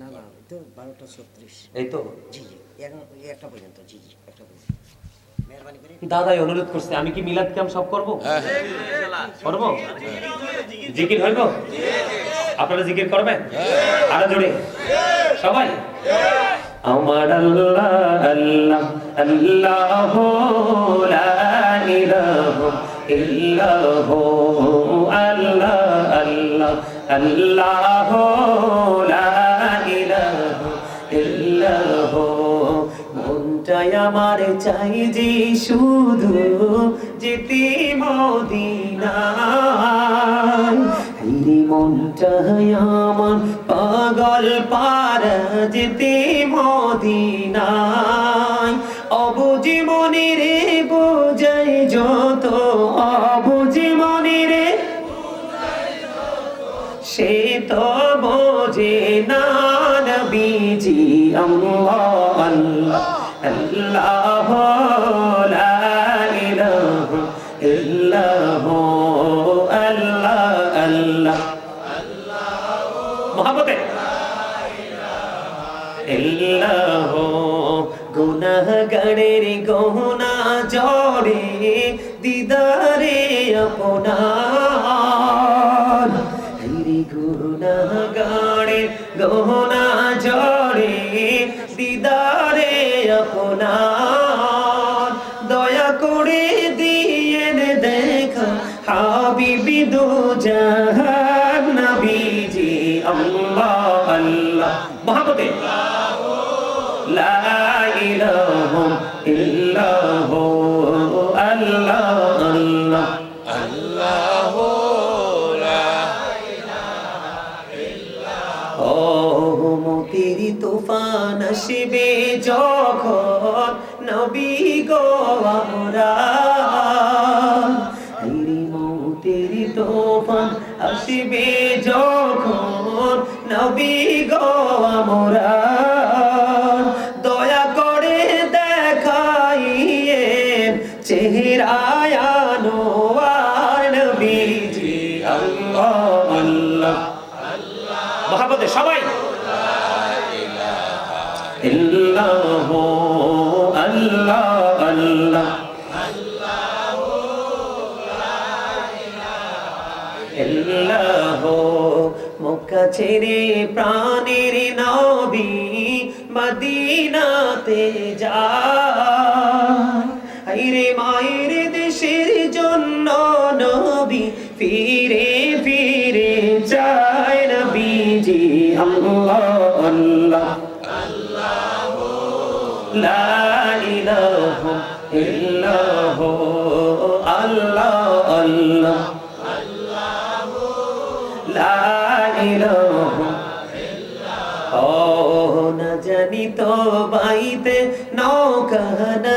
না না এই তো বারোটা ছত্রিশ। এই তো? জি জি একটা পর্যন্ত জি জি একটা পর্যন্ত। দাদাই অনুরোধ করছে আমি কি মিলাদ ক্যাম্প সব করব? করব? জিকির হইব? আপনারা জিকির করবেন? আরও জোরে। সবাই। আমার আল্লাহ আল্লাহ আল্লাহ লা ইলাহা ইল্লাহ আল্লাহ আল্লাহ আল্লাহ আমার চাই যে শুধু যেতে মদিনায় এই মনটাই আমার পাগল পারা যেতে মদিনায় অবুঝি মনে রে বোঝাই যত, অবুঝি মনে রে সে তো বোঝে না নবীজি আল্লাহ আল্লাহ। আল্লাহ লা ইলাহা ইল্লাহ আল্লাহ আল্লাহ। মহাবতে ইল্লাহ গুনাহগারের গহনা জড়ে দিদারে আপনার গুনাহগারের গহনা জড়ে দিদারে আপনার। দয়া করে দিয়ে দেখা হাবিবি দু নবী গো আমরা। মতির তুফান আসবে যখন নবী গো আমরা। ফিরে ফিরে যায় নবীজি আল্লাহ আল্লাহ। লা ইলাহা ইল্লাহ, আল্লাহ আল্লাহ। লা ইলাহা ও না জানি তো বাইতে নৌকা না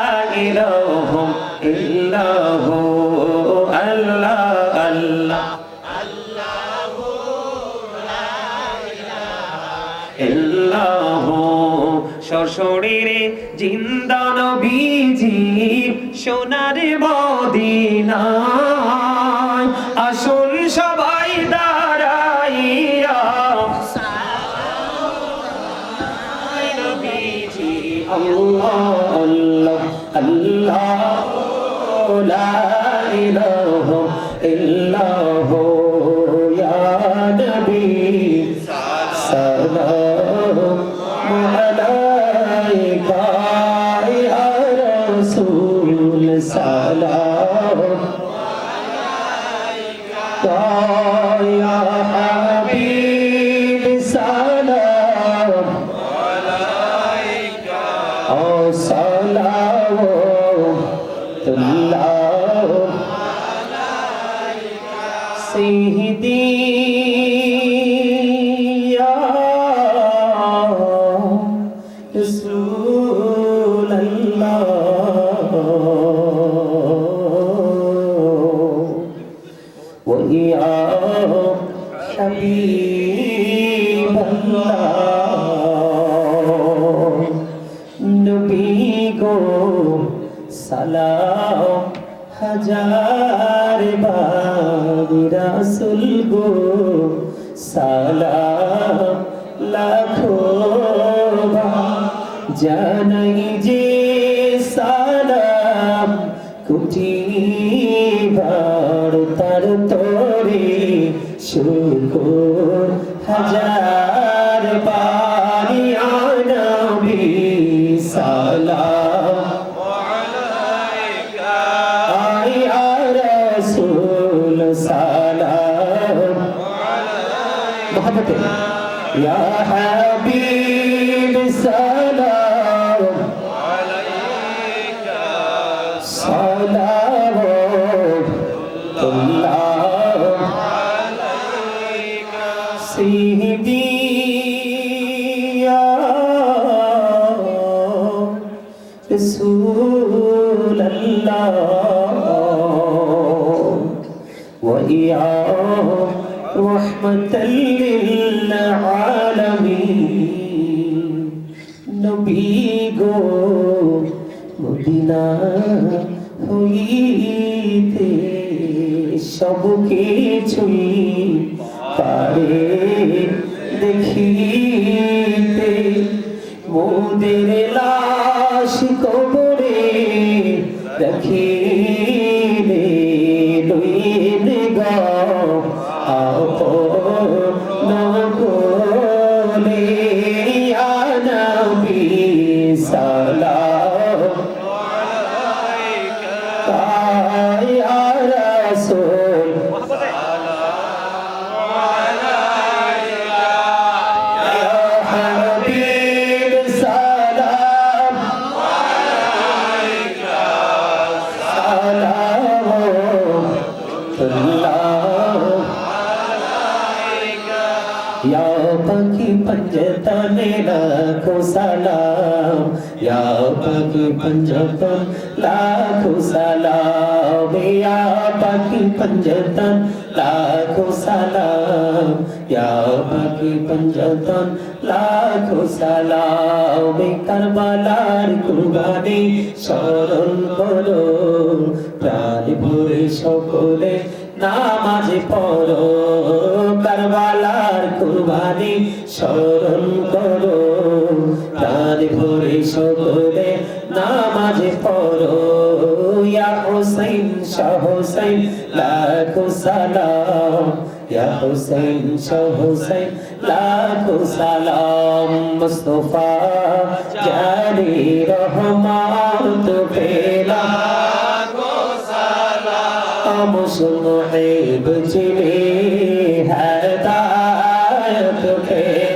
সশরীরে জিন্দা নবীজি সোনার মদিনায় صلوات الله سيدي জানাই যে সালাম কুটি ভার তার তরে শুকর হাজার رسول الله ويا رحمة للعالمين نبي গো মদিনা হইতে সব কিছুই পারে দেখিতে মোদের লাশ কবরে the king. पंजतन लाखो सलाम या पखी पंजतन लाखो सलाम या पखी पंजतन লাখো সালাম কারবালার কুরবানি স্মরণ করো প্রাণ ভরে সকলে নামাজ পড়ো কারবালার কুরবানি স্মরণ করো প্রাণ ভরে সকলে নামাজ পড়ো ইয়া হুসাইন, শাহ হুসাইন, লাখো সালাম। ইয়া হুসাইন, শাহ হুসাইন, লাখো সালাম। মুস্তফা জানি রহমান তো পেলা মুসলিম চিনি হেদায়ত পেলা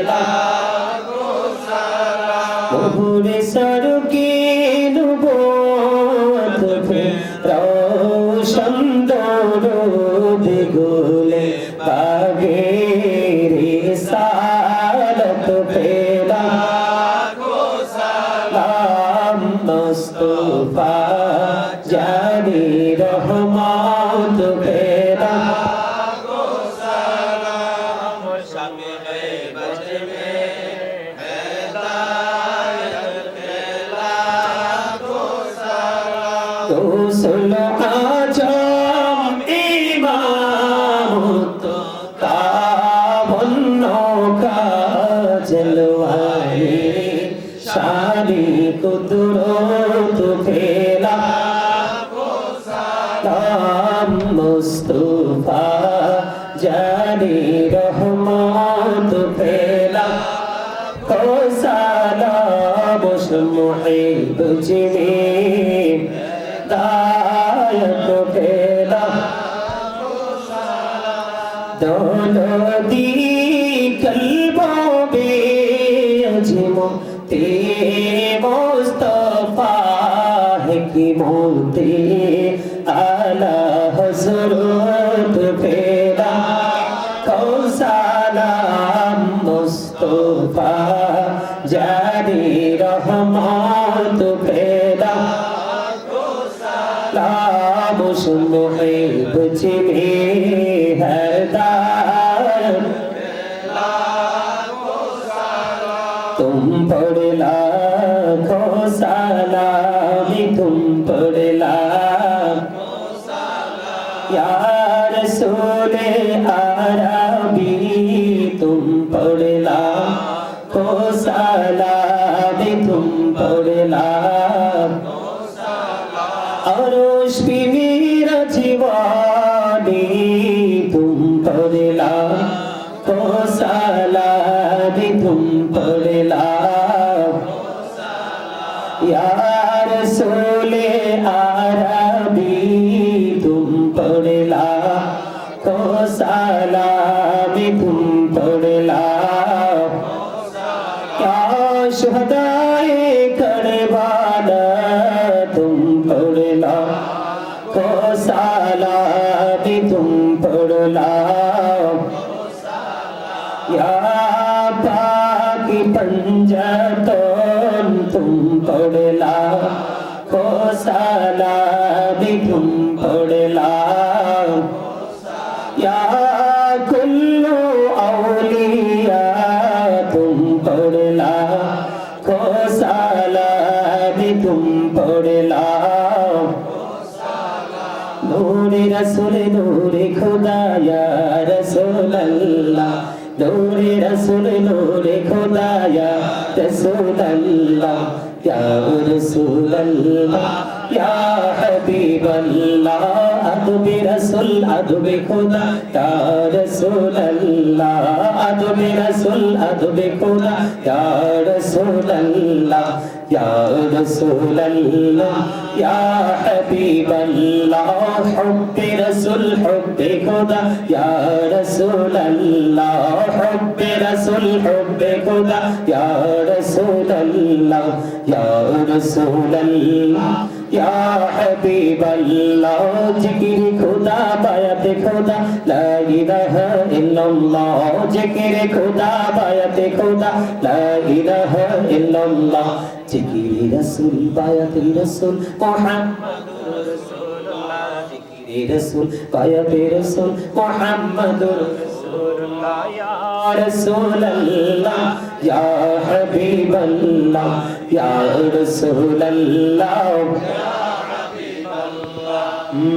বুঝিনি দায়ত পেলা। দৌলতি কলবে আজিমো তে মুস্তফা হে কি মোতে আলা হজরত পেলা। কৌসালাম মুস্তফা রহমত तुम पर लाखो सलाम तुम पर लाखो या रसूल अरबी तुम पर लाखो सलाम رسول الله يا رسول الله يا حبيب الله أدب رسول أدب خدا يا رسول الله أدب رسول أدب خدا يا رسول الله يا رسول الله يا حبيب الله حب رسول حب خدا يا رسول الله حب رسول حب خدا يا رسول الله يا رسول الله يا حبيب الله ذكر خدا بايت خدا لا إله إلا الله ذكر خدا بايت خدا لا إله إلا الله ذكر رسول بايت رسول محمد রসুল কয়াতে রসুল, মোহাম্মদুর রসুল্লাহ ইয়া রসুল্লাহ ইয়া হাবিবাল্লাহ, ইয়া রসুল্লাহ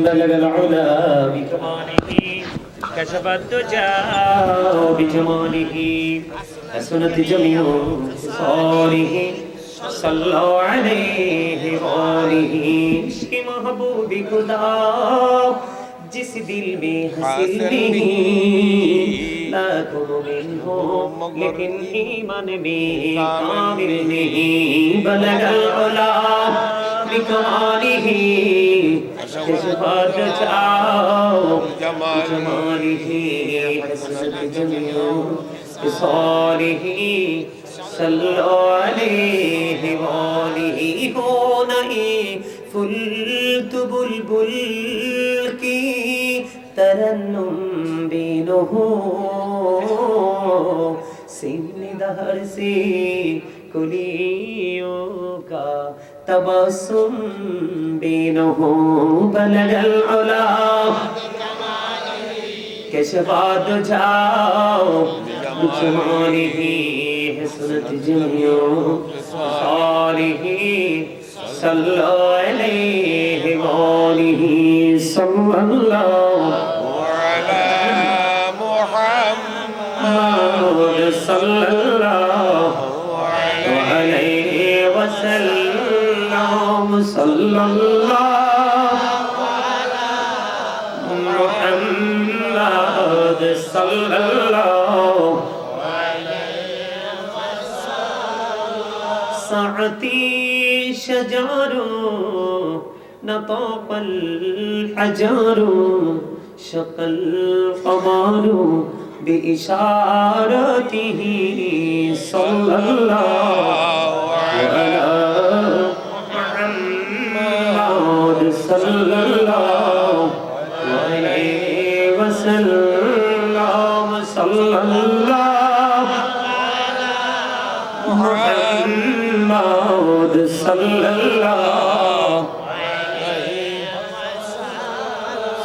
بلغ العلا بكماله كشف الدجى بجماله حسنت جميع صاره সাল্লাল্লাহু আলাইহি ওয়ালিহি মাহবুবি খুদা जिस दिल में हसीन नहीं लाखों में हो लेकिन ईमान में कामिल नहीं बलग उला बिकमालिही जज्बात रचाओ जमालिही हसरत जमियो सारिही صلوا عليه وآله نئی فلت بلبل کی ترنم بینہو سن دہر سے کلیوں کا تبسم بلد العلا کشفات جاؤ حسنة جميع آله صلى عليه وآله صلى الله وعلى محمد صلى الله عليه وسلم صلى الله محمد صلى الله سعتي شجر نطق الحجر شق القمر بإشارته صلى الله على محمد صلى الله عليه وسلم درود صلی اللہ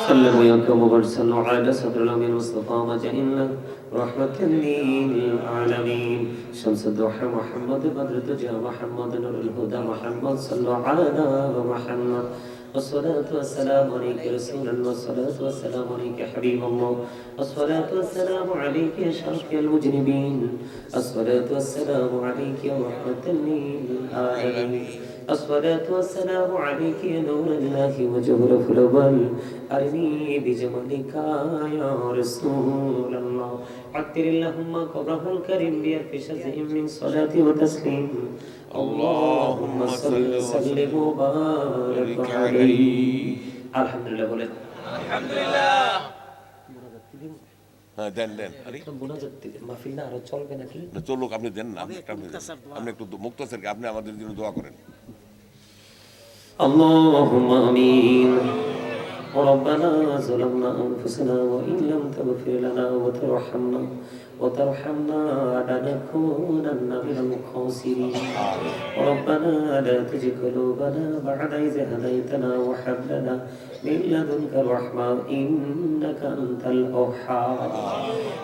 صلوا يا كما صلوا على صدر الامين المصطفى وجعلنا رحمة للعالمين شمس الضحى محمد بدر الدجى محمد نور الهدى محمد صلوا على محمد والصلاة والسلام عليك رسول الله والصلاة والسلام عليك حبيب الله الصلاة والسلام عليك يا شرف المجرمين الصلاة والسلام عليك يا رحمة للعالمين الصلاة والسلام عليك يا نور الله وجهر الأول أرني بجمالك يا رسول الله عطر اللهم قبره الكريم بألف شزء من صلاة وتسليم اللهم صل وسلم وبارك عليه الحمد لله বলেন হ্যাঁ দেন দেন আরে মোনাজাত মাহফিল না আরো চলবে নাকি না, চলুক আপনি দেন না আপনি একটা আপনি দেন। আপনি একটু মুক্ত স্যারকে আপনি আমাদের জন্য দোয়া করেন اللهم امين ربنا ظلمنا انفسنا وان لم تغفر لنا وترحمنا وترحمنا لنكونن من الخاسرين ربنا لا تزغ قلوبنا بعد إذ هديتنا وهب لنا من لدنك رحمة إنك أنت الوهاب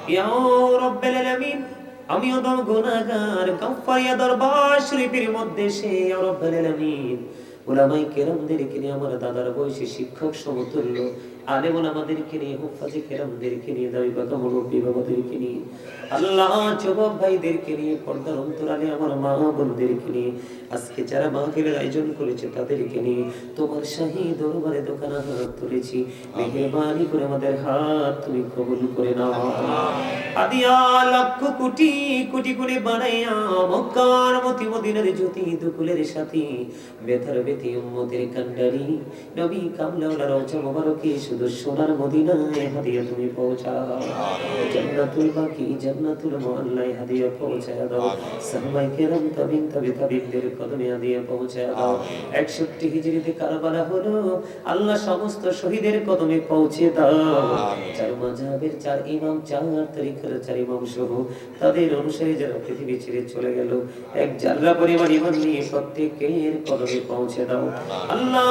يا رب العالمين আমিও তো গুনাহগার কাফারিয়া দরবার শরীফের মধ্যে সে ইয়া রব্বুল আলামিন ওলামাই কেরামদেরকে নিয়ে আমার দাদার বয়সী শিক্ষক সমতুল্য আলেম ওলামাদেরকে নিয়ে নিয়ে নিয়ে, আল্লাহ যুবক ভাইদেরকে নিয়ে, পর্দার অন্তরালে আমার মা বোনদেরকে নিয়ে, আজকে যারা আয়োজন করেছে তাদেরকে নিয়ে তোমার শাহী দরবারে দোকানে হাত তুলেছি মেহরবানি করে আমাদের হাত তুমি কবুল করে নাও। আদিয়া লক্ষ কোটি কোটি করে বানাইয়া মক্কার মতি মদিনার জ্যোতি দুকুলের সাথী বেথার বেতি কান্ডারি নবী কামলাওয়ালা শুধু সোনার মদিনায় হাদিয়া তুমি পৌঁছাও। জান্নাতুল বাকি জান্নাতুল মুআল্লায় হাদিয়া পৌঁছায় দাও। সাহাবাই কেরাম তাবিন তাবি তাবিনদের কদমে হাদিয়া পৌঁছায় দাও। 61 হিজরিতে কারবালা হলো আল্লাহ সমস্ত শহীদের কদমে পৌঁছে দাও। চার চার ইমাম চার তরিকার চার ইমাম সহ তাদের অনুসারী যারা পৃথিবী ছেড়ে চলে গেল এক জাল্লা পরিমাণ ইমান নিয়ে প্রত্যেকের কদমে পৌঁছে দাও। আল্লাহ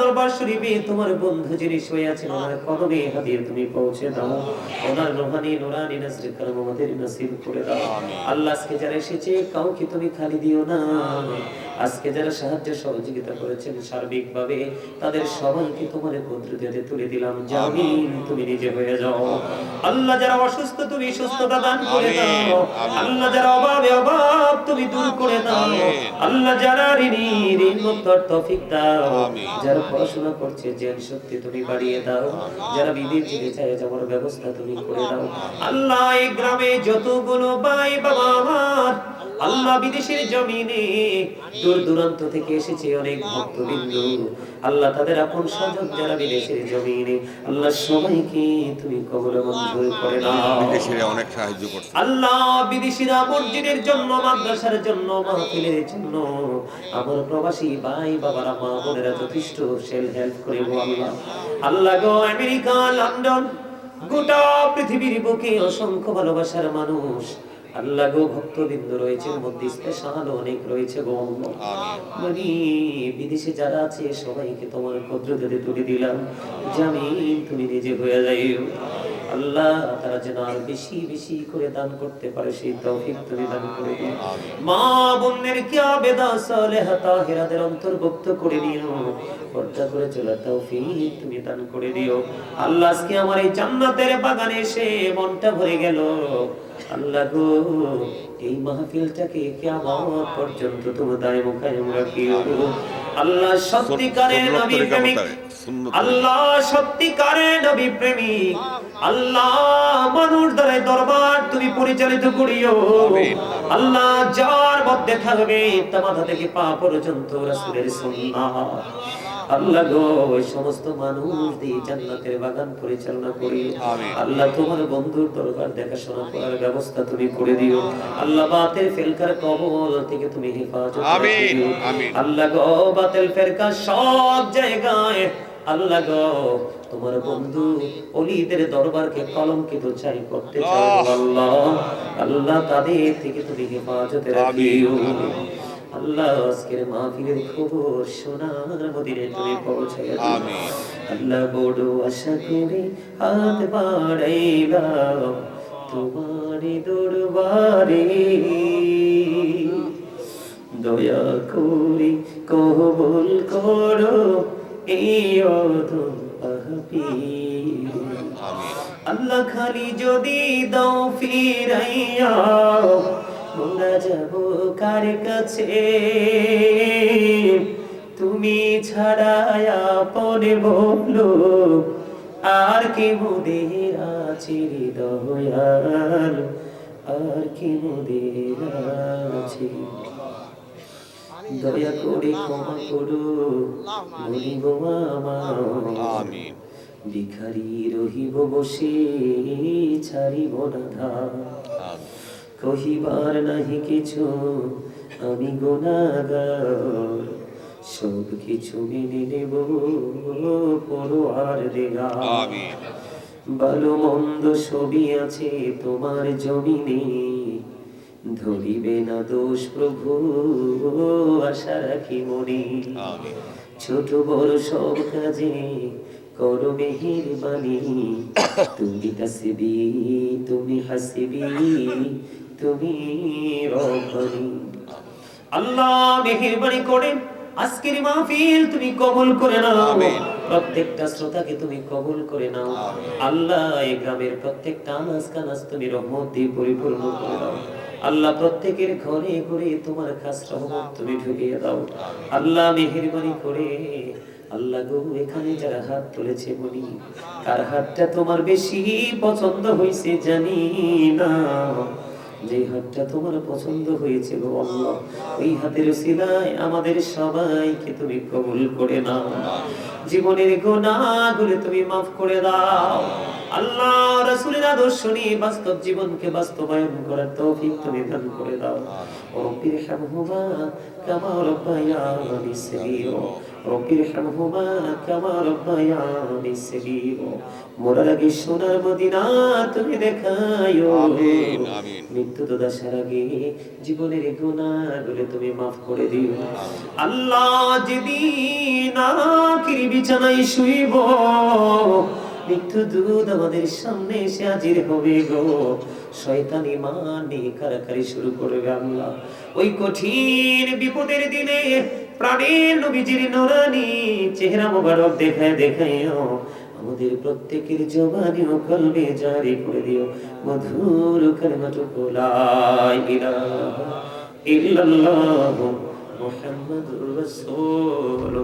দরবার শরীফে তোমার বন্ধু যিনি শুয়ে আছেন ওনার কদমে হাদিয়ে তুমি পৌঁছে দাও। ওনার রোহানি নোরানি নাসরির কালাম আমাদের নসিব করে দাও। আল্লাহ আজকে যারা এসেছে কাউকে তুমি খালি দিও না। আজকে যারা সাহায্য সহযোগিতা করেছেন সার্বিকভাবে তাদের সবাইকে তোমার কুদরতে তুলে দিলাম। জামিন তুমি নিজে হয়ে যাও। আল্লাহ যারা অসুস্থ তুমি সুস্থতা দান করে দাও। আল্লাহ যারা অভাবে অভাব তুমি দূর করে দাও। আল্লাহ যারা ঋণী ঋণ মুক্তর তৌফিক দাও। যারা পড়াশোনা করছে জ্ঞান শক্তি তুমি বাড়িয়ে দাও। যারা বিদেশ যেতে চায় যাওয়ার ব্যবস্থা তুমি করে দাও। আল্লাহ এই গ্রামে যতগুলো ভাই বাবা আমার আল্লাহ বিদেশের জমিনে দূর দূরান্ত থেকে এসেছে অনেক ভক্তবিন্দু। আল্লাহ তাদের আপন স্বজন যারা বিদেশের জমিনে আল্লাহ সবাইকে তুমি কবল মঞ্জুর করে নাও। বিদেশিরা অনেক সাহায্য করছে। আল্লাহ বিদেশিরা মসজিদের জন্য মাদ্রাসার জন্য মাহফিলের জন্য আমার প্রবাসী ভাই বাবারা মা বোনেরা যথেষ্ট সেল হেল্প করে আল্লাহ। আল্লাহ গো আমেরিকা লন্ডন গোটা পৃথিবীর বুকে অসংখ্য ভালোবাসার মানুষ। আল্লাহ গো ভক্তবৃন্দ রয়েছে মধ্যে স্পেশাল অনেক রয়েছে গো। মানে বিদেশে যারা আছে সবাইকে তোমার তুলে দিলাম। জামিন তুমি নিজে হয়ে যাইও। আল্লাহ তারা যেন আর বেশি বেশি করে দান করতে পারে সেই তৌফিক তুমি দান করে দিও। মা বোনের কি আবেদা সালেহা তাহেরাদের অন্তর্ভুক্ত করে নিও? পর্দা করে চলার তৌফিক তুমি দান করে দিও। আল্লাহ আজকে আমার এই জান্নাতের বাগানে এসে মনটা ভরে গেল। আল্লাহ গো এই মাহফিলটাকে কিয়ামত পর্যন্ত তুমি দায় মুকায়ম রাখিও আল্লাহ সত্যিকারের নবী প্রেমিক আল্লাহ সত্যিকারের নবী প্রেমিক আল্লাহ মানুষ দ্বারা দরবার তুমি পরিচালিত করিও। আল্লাহ যার মধ্যে থাকবে তা মাথা থেকে পা পর্যন্ত রাসূলের সুন্নাহ। আল্লাহ গো ওই সমস্ত মানুষ দিয়ে জান্নাতের বাগান পরিচালনা করি। আল্লাহ তোমার বন্ধুর দরবার দেখাশোনা করার ব্যবস্থা তুমি করে দিও। আল্লাহ বাতের ফেলকার কবল থেকে তুমি হেফাজত আমিন, আল্লাহ গো বাতিল ফেরকা সব জায়গায় আল্লাহ গো তোমার বন্ধু অলিদের দরবারকে কলঙ্কিত চাই করতে চাই আল্লাহ। আল্লাহ তাদের থেকে তুমি হেফাজতে রাখিও আল্লাহ আজকের মাহফিলের খবর সোনার মদিনে তুমি। আমিন। আল্লাহ বড় আশা করে হাত বাড়াইলাম তোমার দরবারে দয়া করে কবুল করো এই অধম। আল্লাহ খালি যদি দাও ফিরাইয়া মোরা যাব কার কাছে? তুমি ছাড়ায়া পরে বলো আর কি মোদের আছে দয়াল আর কি মোদের আছে? দয়া করে ক্ষমা করো বলিব আমার ভিখারি রহিব বসে ছাড়িব না কহিবার নাহি কিছু আমি গোনাগার সব কিছু মেনে নেব পড়োয়ার দেগা ভালো মন্দ সবই আছে তোমার জমিনে। ধরিবে না দোষ প্রভু আশা রাখি মনে। ছোট বড় সব কাজে করো মেহের বাণী তুমি হাসিবি তুমি হাসিবি তুমি আল্লাহ মেহেরবানি করে আজকের মাহফিল তুমি কবুল করে নাও। আমিন। প্রত্যেকটা শ্রোতাকে তুমি কবুল করে নাও। আল্লাহ এই গ্রামের প্রত্যেকটা আনাজ কানাজ তুমি রহমত দিয়ে পরিপূর্ণ করে দাও আল্লাহ প্রত্যেকের ঘরে ঘরে তোমার খাস রহমত তুমি ঢুকিয়ে দাও। আল্লাহ মেহেরবানি করে আল্লাহ গো এখানে যারা হাত তুলেছে বলি কার হাতটা তোমার বেশি পছন্দ হয়েছে জানি না। যে হাতটা তোমার পছন্দ হয়েছে গো আল্লাহ, ওই হাতের সিলাই আমাদের সবাইকে তুমি কবুল করে নাও। জীবনের গোনাগুলো তুমি মাফ করে দাও। আল্লাহ রাসূলের আদর্শ নিয়ে বাস্তব জীবনকে বাস্তবায়ন করার তৌফিক তুমি দান করে দাও। রব্বির হামহুমা কামা রব্বায়ানি সগীরা। রব্বির হামহুমা কামা রব্বায়ানি সগীরা। মোরার আগে সোনার মদিনা তুমি দেখায়ো আমিন, আমিন। মৃত্যু তো দশার আগে জীবনের গুণাগুলো তুমি মাফ করে দিও। আল্লাহ যেদিন আখির বিছানায় শুইব আমাদের সামনে এসে হাজির হবে গো। শয়তানি মানে কারাকারি শুরু করবে আল্লাহ। ওই কঠিন বিপদের দিনে প্রাণের নবীজির চেহারা মোবারক দেখায় দেখাইও আমাদের প্রত্যেকের জবানি ও কলবে জারি করে দিও। মধুর কালিমাটুকু লা ইল্লাল্লাহ মুহাম্মাদুর রাসূল